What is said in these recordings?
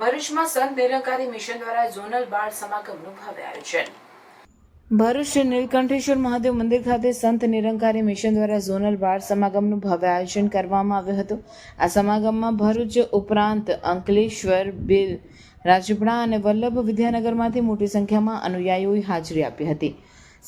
ભરૂચમાં સંત નિરંકારી મિશન દ્વારા ઝોનલ બાળ સમાગમનું ભવ્ય આયોજન. ભરૂચ શ્રી નીલકંઠેશ્વર મહાદેવ મંદિર ખાતે સંત નિરંકારી મિશન દ્વારા ઝોનલ બાળ સમાગમનું ભવ્ય આયોજન કરવામાં આવ્યું હતું. આ સમાગમમાં ભરૂચ ઉપરાંત અંકલેશ્વર, બિલ રાજપીપળા અને વલ્લભ વિદ્યાનગરમાંથી મોટી સંખ્યામાં અનુયાયીઓએ હાજરી આપી હતી.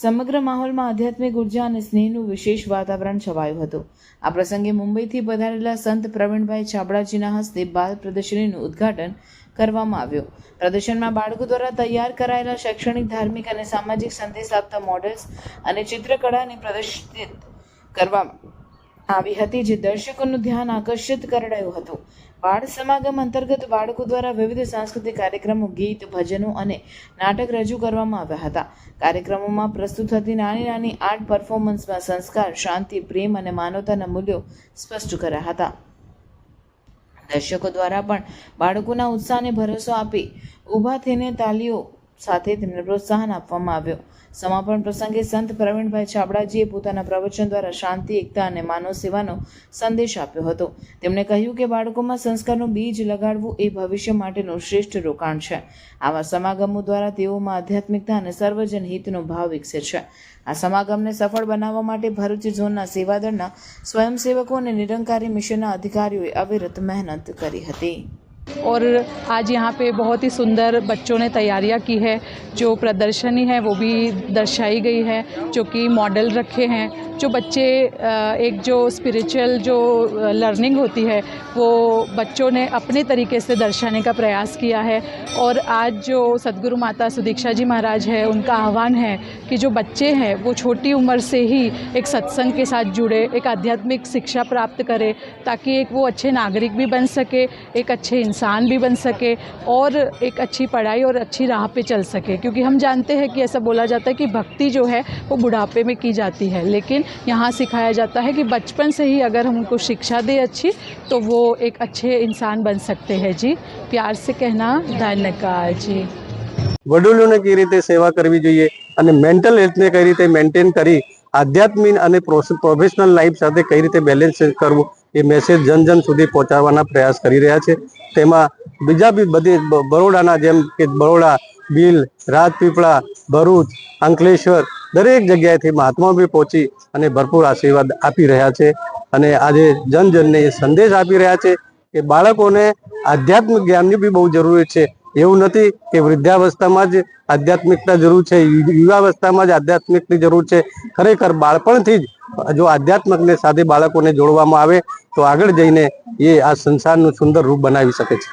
સમગ્ર માહોલમાં આધ્યાત્મિક ઊર્જા અને સ્નેહનું વિશેષ વાતાવરણ છવાયું હતું. આ પ્રસંગે મુંબઈથી પધારેલા સંત પ્રવીણભાઈ છાબડાજીના હસ્તે બાળ પ્રદર્શનીનું ઉદ્ઘાટન કરવામાં આવ્યું. પ્રદર્શનમાં બાળકો દ્વારા તૈયાર કરાયેલા શૈક્ષણિક, ધાર્મિક અને સામાજિક સંદેશ આપતા મોડલ્સ અને ચિત્રકળાને પ્રદર્શિત કરવામાં આવી હતી જે દર્શકોનું ધ્યાન આકર્ષિત કરડાયું હતું. બાળ સમાગમ અંતર્ગત બાળકો દ્વારા વિવિધ સાંસ્કૃતિક કાર્યક્રમો, ગીત, ભજનો અને નાટક રજૂ કરવામાં આવ્યા હતા. કાર્યક્રમોમાં પ્રસ્તુત થતી નાની નાની આર્ટ પરફોર્મન્સમાં સંસ્કાર, શાંતિ, પ્રેમ અને માનવતાના મૂલ્યો સ્પષ્ટ કર્યા હતા. દર્શકો દ્વારા પણ બાળકોના ઉત્સાહને ભરોસો આપી ઊભા થઈને તાલીઓ સાથે તેમને પ્રોત્સાહન આપવામાં આવ્યો. સમાપન પ્રસંગે સંત પ્રવીણભાઈ છાબડાજીએ પોતાના પ્રવચન દ્વારા શાંતિ, એકતા અને માનવ સેવાનો સંદેશ આપ્યો હતો. તેમણે કહ્યું કે બાળકોમાં સંસ્કારનું બીજ લગાડવું એ ભવિષ્ય માટેનું શ્રેષ્ઠ રોકાણ છે. આવા સમાગમો દ્વારા તેઓમાં આધ્યાત્મિકતા અને સર્વજન હિતનો ભાવ વિકસે છે. આ સમાગમને સફળ બનાવવા માટે ભરૂચ ઝોનના સેવાદળના સ્વયંસેવકો અને નિરંકારી મિશનના અધિકારીઓએ અવિરત મહેનત કરી હતી. और आज यहाँ पे बहुत ही सुंदर बच्चों ने तैयारियाँ की है। जो प्रदर्शनी है, वो भी दर्शाई गई है, जो कि मॉडल रखे हैं। जो बच्चे एक जो स्पिरिचुअल जो लर्निंग होती है, वो बच्चों ने अपने तरीके से दर्शाने का प्रयास किया है। और आज जो सदगुरु माता सुदीक्षा जी महाराज है, उनका आह्वान है कि जो बच्चे हैं, वो छोटी उम्र से ही एक सत्संग के साथ जुड़े, एक आध्यात्मिक शिक्षा प्राप्त करें, ताकि एक वो अच्छे नागरिक भी बन सके, एक अच्छे इंसान भी बन सके और एक अच्छी पढ़ाई और अच्छी राह पे चल सके क्योंकि हम जानते हैं कि ऐसा बोला जाता है कि भक्ति जो है वो बुढ़ापे में की जाती है लेकिन यहाँ सिखाया जाता है कि बचपन से ही अगर हम उनको शिक्षा दें अच्छी तो वो एक अच्छे इंसान बन सकते हैं जी प्यार से कहना धन्यकार जी વડીલોને કઈ રીતે સેવા કરવી જોઈએ અને મેન્ટલ હેલ્થને કઈ રીતે મેન્ટેન કરી આધ્યાત્મિક અને પ્રોફેશનલ લાઈફ સાથે કઈ રીતે બેલેન્સ કરવું એ મેસેજ જન જન સુધી પહોંચાડવાના પ્રયાસ કરી રહ્યા છે. તેમાં બીજા બી બધી બરોડાના જેમ કે બરોડા, બિલ, રાજપીપળા, ભરૂચ, અંકલેશ્વર દરેક જગ્યાએથી મહાત્મા બી પહોંચી અને ભરપૂર આશીર્વાદ આપી રહ્યા છે. અને આજે જન જનને એ સંદેશ આપી રહ્યા છે કે બાળકોને આધ્યાત્મિક જ્ઞાનની બી બહુ જરૂરી છે. એવું નથી કે વૃદ્ધાવસ્થામાં જ આધ્યાત્મિકતા જરૂર છે યુવાવસ્થામાં જ આધ્યાત્મિકની જરૂર છે. ખરેખર બાળપણથી જ જો આધ્યાત્મકને સાથે બાળકોને જોડવામાં આવે તો આગળ જઈને એ આ સંસારનું સુંદર રૂપ બનાવી શકે છે.